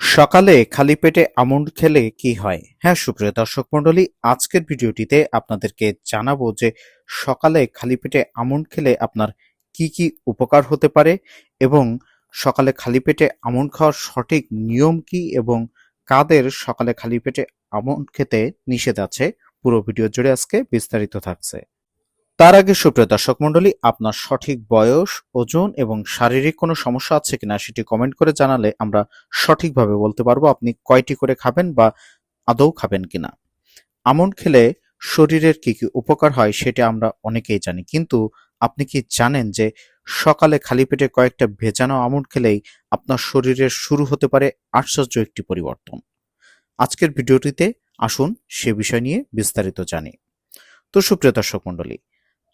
সকালে খালি পেটে আমন্ড খেলে কি হয়? হ্যাঁ সুপ্রিয় দর্শক মণ্ডলী, আজকের ভিডিওটিতে আপনাদেরকে জানাব যে সকালে খালি পেটে আমন্ড খেলে আপনার কি কি উপকার হতে পারে এবং সকালে খালি পেটে আমন্ড খাওয়ার সঠিক নিয়ম কি এবং কাদের সকালে খালি পেটে আমন্ড খেতে নিষেধ আছে? পুরো ভিডিও জুড়ে আজকে বিস্তারিত থাকছে। তার আগে সুপ্রিয় দর্শক মণ্ডলী, আপনার সঠিক বয়স, ওজন এবং শারীরিক কোনো সমস্যা আছে কিনা সেটি কমেন্ট করে জানালে আমরা সঠিকভাবে বলতে পারব আপনি কয়টি করে খাবেন বা আদৌ খাবেন কিনা। আমন্ড খেলে শরীরের কি কি উপকার হয় সেটা আমরা অনেকেই জানি, কিন্তু আপনি কি জানেন যে সকালে খালি পেটে কয়েকটা ভেজানো আমন্ড খেলেই আপনার শরীরের শুরু হতে পারে আশ্চর্য একটি পরিবর্তন? আজকের ভিডিওটিতে আসুন সে বিষয় নিয়ে বিস্তারিত জানি। তো সুপ্রিয় দর্শক মণ্ডলী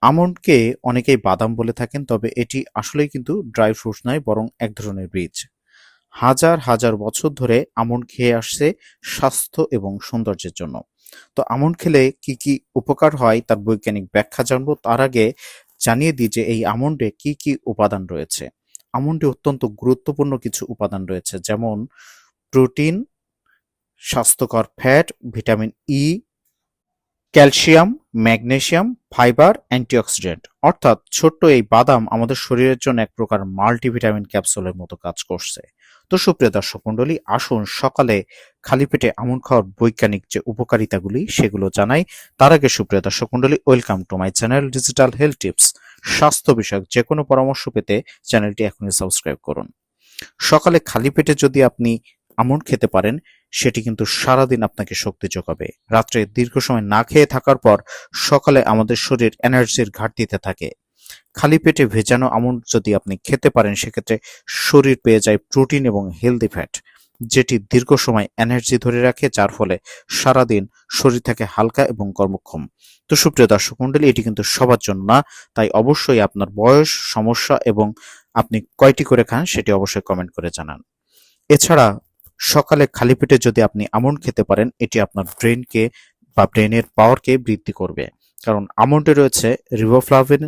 আমন্ডকে অনেকেই বাদাম বলে থাকেন, তবে এটি আসলেই কিন্তু ড্রাই ফ্রুটস নয়, বরং এক ধরনের বীজ। হাজার হাজার বছর ধরে আমন্ড খেয়ে আসছে স্বাস্থ্য এবং সৌন্দর্যের জন্য। তো আমন্ড খেলে কি কি উপকার হয় তার বৈজ্ঞানিক ব্যাখ্যা জানব। তার আগে জানিয়ে দিই যে এই আমন্ডে কি কি উপাদান রয়েছে। আমন্ডে অত্যন্ত গুরুত্বপূর্ণ কিছু উপাদান রয়েছে, যেমন প্রোটিন, স্বাস্থ্যকর fat, vitamin E calcium, magnesium, fibre, antioxidant. অর্থাৎ ছোট্ট এই বাদাম আমাদের শরীরের জন্য এক প্রকার মাল্টিভিটামিন ক্যাপসুলের মতো কাজ করছে। তো সুপ্রিয় দর্শক মণ্ডলী, আসুন সকালে খালি পেটে আমন খাওয়ার বৈজ্ঞানিক যে উপকারিতাগুলি, সেগুলো জানাই। তার আগে সুপ্রিয় দর্শক মণ্ডলী, welcome to my channel digital health tips. স্বাস্থ্য বিষয়ক যে কোনো পরামর্শ পেতে চ্যানেলটি এখনই সাবস্ক্রাইব করুন। সকালে খালি পেটে যদি আপনি আমন্ড খেতে পারেন সেটি কিন্তু সারাদিন আপনাকে শক্তি যোগাবে। রাত্রে দীর্ঘ সময় না খেয়ে থাকার পর সকালে আমাদের শরীর এনার্জির ঘাটতিতে থাকে। খালি পেটে ভেজানো আমন্ড যদি আপনি খেতে পারেন, সেক্ষেত্রে শরীর পেয়ে যায় প্রোটিন এবং হেলদি ফ্যাট, যেটি দীর্ঘ সময় এনার্জি ধরে রাখে, যার ফলে সারাদিন শরীর থাকে হালকা এবং কর্মক্ষম। তো সুপ্রিয় দর্শক মন্ডলী এটি কিন্তু সবার জন্য না, তাই অবশ্যই আপনার বয়স, সমস্যা এবং আপনি কয়টি করে খান, সেটি অবশ্যই কমেন্ট করে জানান। এছাড়া সকালে খালি পেটে যদি আপনি আমন্ড খেতে পারেন, এটি আপনার ব্রেনকে বা ব্রেনের পাওয়ারকে বৃদ্ধি করবে। কারণ আমন্ডে রয়েছে রিবোফ্লাভিন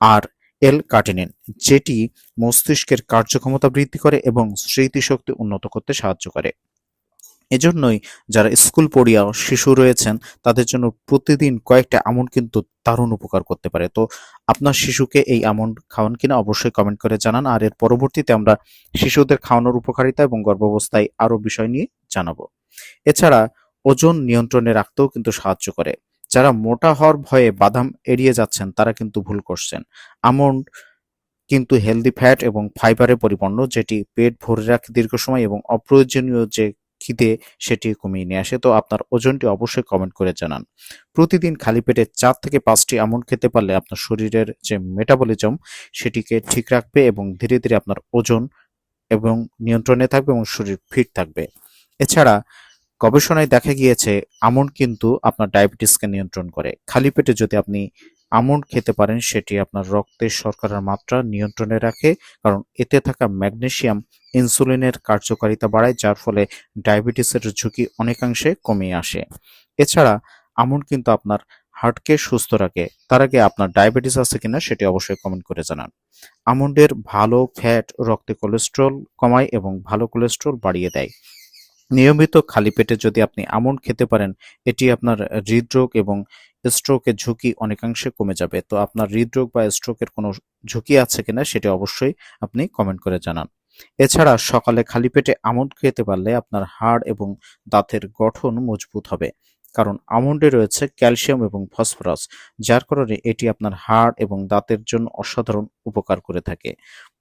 আর এল কার্টিনিন যেটি মস্তিষ্কের কার্যক্ষমতা বৃদ্ধি করে এবং স্মৃতিশক্তি উন্নত করতে সাহায্য করে। এজন্যই যারা স্কুল পড়িয়া শিশু রয়েছেন, তাদের জন্য প্রতিদিন কয়েকটা আমন্ড কিন্তু দারুণ উপকার করতে পারে। তো আপনার শিশুকে এই আমন্ড খাওয়ান কিনা অবশ্যই কমেন্ট করে জানান। আর এর পরবর্তীতে আমরা শিশুদের খাওয়ানোর উপকারিতা এবং গর্ভাবস্থায় আরও বিষয় নিয়ে জানাব। এছাড়া ওজন নিয়ন্ত্রণে রাখতেও কিন্তু সাহায্য করে। যারা মোটা হওয়ার ভয়ে বাদাম এড়িয়ে যাচ্ছেন, তারা কিন্তু ভুল করছেন। আমন্ড কিন্তু হেলদি ফ্যাট এবং ফাইবারে পরিপূর্ণ, যেটি পেট ভরে রাখে দীর্ঘ সময় এবং অপ্রয়োজনীয় যে খিদে সেটি কমিয়ে নিয়ে আসে। তো আপনার ওজনটি অবশ্যই কমেন্ট করে জানান। প্রতিদিন খালি পেটে চার থেকে পাঁচটি আমন্ড খেতে পারলে আপনার শরীরের যে মেটাবলিজম সেটিকে ঠিক রাখবে এবং ধীরে ধীরে আপনার ওজন এবং নিয়ন্ত্রণে থাকবে এবং শরীর ফিট থাকবে। এছাড়া গবেষণায় দেখা গিয়েছে আমন্ড কিন্তু আপনার ডায়াবেটিসকে নিয়ন্ত্রণ করে। খালি পেটে যদি আপনি আমন্ড খেতে পারেন, সেটি আপনার রক্তের শর্করার মাত্রা নিয়ন্ত্রণে রাখে, কারণ এতে থাকা ম্যাগনেসিয়াম ইনসুলিনের কার্যকারিতা বাড়ায়, যার ফলে ডায়াবেটিসের ঝুঁকি অনেকাংশে কমে আসে। এছাড়া আমন্ড কিন্তু আপনার হার্টকে সুস্থ রাখে। তার আগে আপনার ডায়াবেটিস আছে কিনা, সেটি অবশ্যই কমেন্ট করে জানান। আমন্ডের ভালো ফ্যাট রক্তে কোলেস্ট্রল কমায় এবং ভালো কোলেস্ট্রল বাড়িয়ে দেয়। নিয়মিত খালি পেটে যদি আপনি আমন্ড খেতে পারেন, এটি আপনার হৃদরোগ এবং স্ট্রোকের ঝুঁকি অনেকাংশে কমে যাবে। তো আপনার হৃদরোগ বা স্ট্রোকের কোনো ঝুঁকি আছে কিনা সেটি অবশ্যই আপনি কমেন্ট করে জানান। এছাড়া সকালে খালি পেটে আমন্ড খেতে পারলে আপনার হাড় এবং দাঁতের গঠন মজবুত হবে। কারণ আমন্ডে রয়েছে ক্যালসিয়াম এবং ফসফরাস, যার কারণে এটি আপনার হাড় এবং দাঁতের জন্য অসাধারণ উপকার করে থাকে।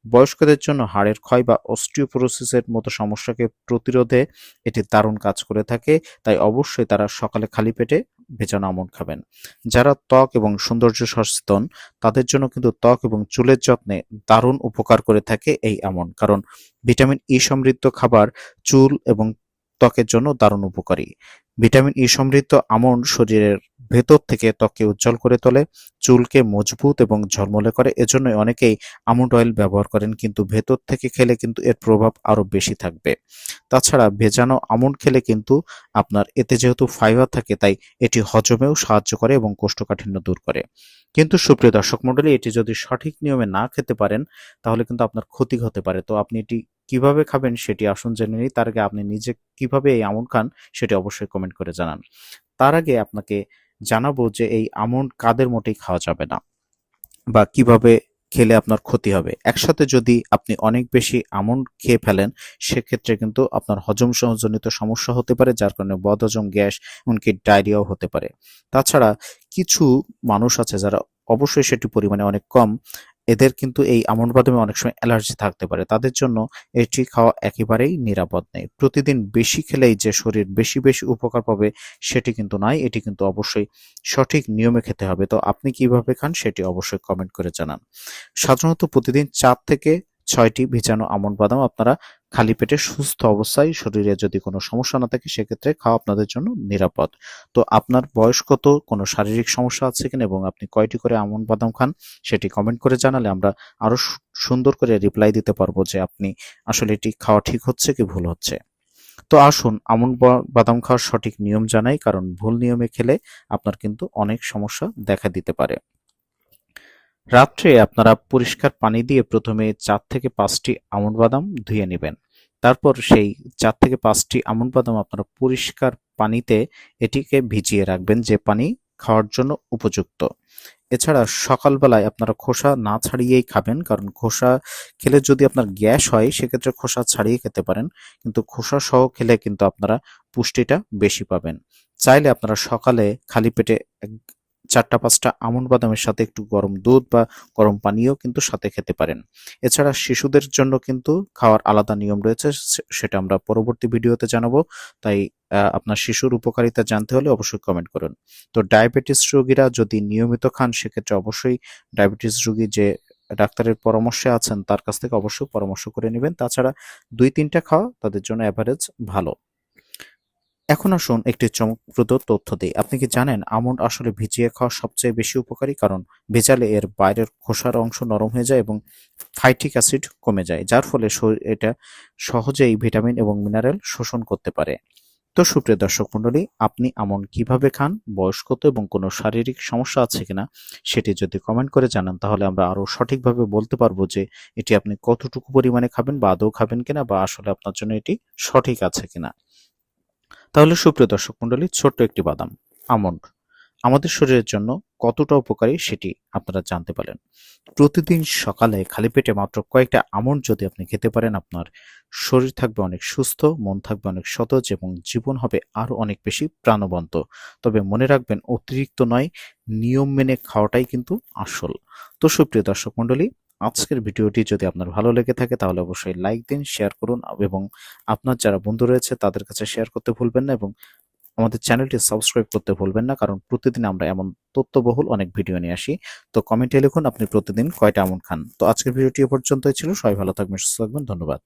বয়স্কদের জন্য হাড়ের ক্ষয় বা অস্টিওপোরোসিসের মতো সমস্যাকে প্রতিরোধে এটি দারুণ কাজ করে থাকে। তাই অবশ্যই তারা সকালে খালি পেটে ভেজানো আমন্ড খাবেন। যারা ত্বক এবং সৌন্দর্য সচেতন, তাদের জন্য কিন্তু ত্বক এবং চুলের যত্নে দারুণ উপকার করে থাকে এই আমন। কারণ ভিটামিন ই সমৃদ্ধ খাবার চুল এবং ত্বকের জন্য দারুণ উপকারী। ভিটামিন ই সমৃদ্ধ আমন্ড শরীরের ভেতর থেকে ত্বককে উজ্জ্বল করে তোলে, চুলকে মজবুত এবং ঝলমলে করে। এজন্যই অনেকেই আমন্ড অয়েল ব্যবহার করেন, কিন্তু ভেতর থেকে খেলে কিন্তু এর প্রভাব আরও বেশি থাকবে। তাছাড়া ভেজানো আমন্ড খেলে কিন্তু আপনার এতে যেহেতু ফাইবার থাকে, তাই এটি হজমেও সাহায্য করে এবং কোষ্ঠকাঠিন্য দূর করে। কিন্তু সুপ্রিয় দর্শক মণ্ডলী, এটি যদি সঠিক নিয়মে না খেতে পারেন, তাহলে কিন্তু আপনার ক্ষতি হতে পারে। তো আপনি এটি কীভাবে খাবেন সেটি আসুন জেনে নিই। তার আগে আপনি নিজে কীভাবে এই আমন্ড খান সেটি অবশ্যই কমেন্ট করে জানান। তার আগে আপনাকে জানাব যে এই আমন্ড কাদের মোটেই খাওয়া যাবে না বা কীভাবে খেলে আপনার ক্ষতি হবে। একসাথে যদি আপনি অনেক বেশি আমন্ড খেয়ে ফেলেন, সেক্ষেত্রে কিন্তু আপনার হজম সহজনিত সমস্যা হতে পারে, যার কারণে বদহজম, গ্যাস, এমনকি ডায়রিয়াও হতে পারে। তাছাড়া কিছু মানুষ আছে যারা অবশ্যই সেটি পরিমাণে অনেক কম। এদের কিন্তু এই আমন্ড বাদামে অনেক সময় অ্যালার্জি থাকতে পারে। তাদের জন্য এটি খাওয়া একেবারেই নিরাপদ নেই প্রতিদিন বেশি খেলেই যে শরীর বেশি বেশি উপকার পাবে সেটি কিন্তু নয়, এটি কিন্তু অবশ্যই সঠিক নিয়মে খেতে হবে। তো আপনি কীভাবে খান সেটি অবশ্যই কমেন্ট করে জানান। সাধারণত প্রতিদিন চার থেকে ছয়টি ভিজানো আমন্ড বাদাম আপনারা খালি পেটে সুস্থ অবস্থায় শরীরে যদি কোনো সমস্যা না থাকে, সেক্ষেত্রে খাওয়া আপনাদের জন্য নিরাপদ। তো আপনার বয়স কত, কোনো শারীরিক সমস্যা আছে কিনা এবং আপনি কয়টি করে আমন্ড বাদাম খান, সেটি কমেন্ট করে জানালে আমরা আরও সু- সুন্দর করে রিপ্লাই দিতে পারব যে আপনি আসলে এটি খাওয়া ঠিক হচ্ছে কি ভুল হচ্ছে। তো আসুন আমন্ড বা- বাদাম খাওয়ার সঠিক নিয়ম জানাই, কারণ ভুল নিয়মে খেলে আপনার কিন্তু অনেক সমস্যা দেখা দিতে পারে। রাত্রে আপনারা পরিষ্কার পানি দিয়ে প্রথমে চার থেকে পাঁচটি আমন্ড বাদাম ধুয়ে নেবেন। তারপর সেই চার থেকে পাঁচটি আমন্ড বাদাম আপনারা পরিষ্কার পানিতে এটিকে ভিজিয়ে রাখবেন যে পানি খাওয়ার জন্য উপযুক্ত। এছাড়া সকালবেলায় আপনারা খোসা না ছাড়িয়েই খাবেন, কারণ খোসা খেলে যদি আপনার গ্যাস হয়, সেক্ষেত্রে খোসা ছাড়িয়ে খেতে পারেন, কিন্তু খোসা সহ খেলে কিন্তু আপনারা পুষ্টিটা বেশি পাবেন। চাইলে আপনারা সকালে খালি পেটে চারটা, পাঁচটা আমন্ড বাদামের সাথে একটু গরম দুধ বা গরম পানীয় কিন্তু সাথে খেতে পারেন। এছাড়া শিশুদের জন্য কিন্তু খাওয়ার আলাদা নিয়ম রয়েছে সেটা আমরা পরবর্তী ভিডিওতে জানাব। তাই আপনার শিশুর উপকারিতা জানতে হলে অবশ্যই কমেন্ট করুন। তো ডায়াবেটিস রোগীরা যদি নিয়মিত খান, সেক্ষেত্রে অবশ্যই ডায়াবেটিস রোগী যে ডাক্তারের পরামর্শে আছেন, তার কাছ থেকে অবশ্যই পরামর্শ করে নেবেন। তাছাড়া দুই, তিনটা খাওয়া তাদের জন্য অ্যাভারেজ ভালো। এখন আসুন একটি চমকপ্রদ তথ্য দিই। আপনি কি জানেন আমন্ড আসলে ভিজিয়ে খাওয়া সবচেয়ে বেশি উপকারী? কারণ ভেজালে এর বাইরের খোসার অংশ নরম হয়ে যায় এবং ফাইটিক অ্যাসিড কমে যায়, যার ফলে এটা সহজেই ভিটামিন এবং মিনারেল শোষণ করতে পারে। তো সুপ্রিয় দর্শক মণ্ডলী, আপনি আমন্ড কীভাবে খান, বয়স কত এবং কোনো শারীরিক সমস্যা আছে কিনা সেটি যদি কমেন্ট করে জানান, তাহলে আমরা আরও সঠিকভাবে বলতে পারব যে এটি আপনি কতটুকু পরিমাণে খাবেন বা আদৌ খাবেন কিনা বা আসলে আপনার জন্য এটি সঠিক আছে কিনা। তাহলে সুপ্রিয় দর্শক মণ্ডলী, ছোট্ট একটি বাদাম, আমন্ড। আমাদের শরীরের জন্য কতটা উপকারী সেটি আপনারা জানতে পারেন প্রতিদিন সকালে খালি পেটে মাত্র কয়েকটা আমন্ড যদি আপনি খেতে পারেন, আপনার শরীর থাকবে অনেক সুস্থ, মন থাকবে অনেক সতেজ এবং জীবন হবে আরও অনেক বেশি প্রাণবন্ত। তবে মনে রাখবেন, অতিরিক্ত নয়, নিয়ম মেনে খাওয়াটাই কিন্তু আসল। তো সুপ্রিয় দর্শক মণ্ডলী আজকের ভিডিওটি যদি আপনার ভালো লেগে থাকে, তাহলে অবশ্যই লাইক দিন শেয়ার করুন এবং আপনার যারা বন্ধু রয়েছে, তাদের কাছে শেয়ার করতে ভুলবেন না এবং আমাদের চ্যানেলটি সাবস্ক্রাইব করতে ভুলবেন না, কারণ প্রতিদিন আমরা এমন তথ্যবহুল অনেক ভিডিও নিয়ে আসি। তো কমেন্টে লিখুন, আপনি প্রতিদিন কয়টা এমন খান? তো আজকের ভিডিওটি পর্যন্তই ছিল। সবাই ভালো থাকবেন, সুস্থ থাকবেন, ধন্যবাদ।